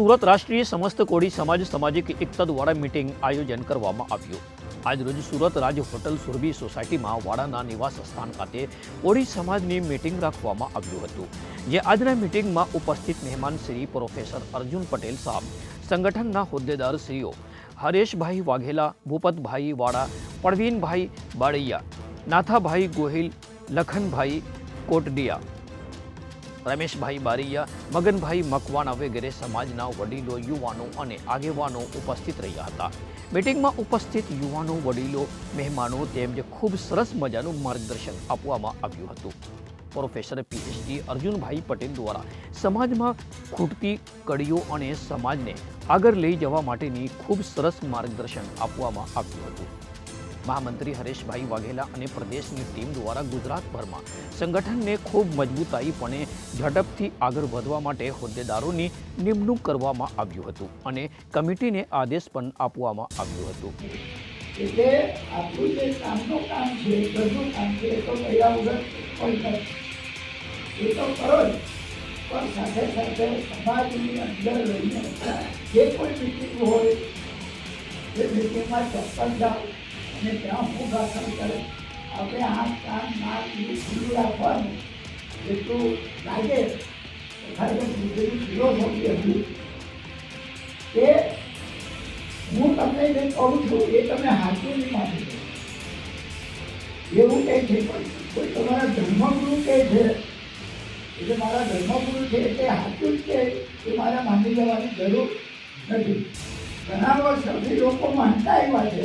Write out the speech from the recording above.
સુરત રાષ્ટ્રીય સમસ્ત કોળી સમાજ સામાજિક એકતા દ્વારા મિટિંગ આયોજન કરવામાં આવ્યું. આજરોજ સુરત રાજ હોટલ સુરભી સોસાયટીમાં વાડાના નિવાસ સ્થાન ખાતે કોળી સમાજની મિટિંગ રાખવામાં આવ્યું હતું. જે આજના મિટિંગમાં ઉપસ્થિત મહેમાન શ્રી પ્રોફેસર અર્જુન પટેલ સાહેબ, સંગઠનના હોદ્દેદાર શ્રીઓ હરેશભાઈ વાઘેલા, ભૂપતભાઈ વાડા, પરવીનભાઈ બાળૈયા, નાથાભાઈ ગોહિલ, લખનભાઈ કોટડિયા રમેશભાઈ બારીયા મગનભાઈ મકવાણા વગેરે સમાજના વડીલો, યુવાનો અને આગેવાનો ઉપસ્થિત રહ્યા હતા. મિટિંગમાં ઉપસ્થિત યુવાનો, વડીલો, મહેમાનો તેમને ખૂબ સરસ મજાનું માર્ગદર્શન આપવામાં આવ્યું હતું. પ્રોફેસર પીએચડી અર્જુનભાઈ પટેલ દ્વારા સમાજમાં ખૂટતી કડીઓ અને સમાજને આગળ લઈ જવા માટેની ખૂબ સરસ માર્ગદર્શન આપવામાં આવ્યું હતું. મહામંત્રી હરેશભાઈ વાઘેલા અને પ્રદેશની ટીમ દ્વારા ગુજરાતભરમાં સંગઠનને ખૂબ મજબૂતાઈપણે ઝડપથી આગળ વધવા માટે હોદ્દેદારોની નિમણૂક કરવામાં આવ્યું હતું અને કમિટીને આદેશ પણ આપવામાં આવ્યું હતું. એટલે આપણું જે કામનું કામ છે, ઘરનું કામ છે, એ તો કર્યા વગર કોઈ એ તો કરો જ. પણ સાથે સાથે સમાજની અંદર રહીને જે કોઈ મિટિંગ હોય, એ મિટિંગમાં ચોક્કસ જાઓ. અને ત્યાં હું ભાષણ કરે. આપણે આ કામ ના ખુલ્લું રાખવાનું. એટલું લાગે ખરેખર ફિલોસોફી હતી. કે હું તમને જે કહું છું, એ તમે હાચું નહીં માની એવું કહે છે કોઈ તમારા ધર્મગુરુ કહે છે એટલે મારા ધર્મગુરુ છે, તે હાચું જ કહે એ મારા માની લેવાની જરૂર નથી. ઘણા વર્ષ લોકો માનતા આવ્યા છે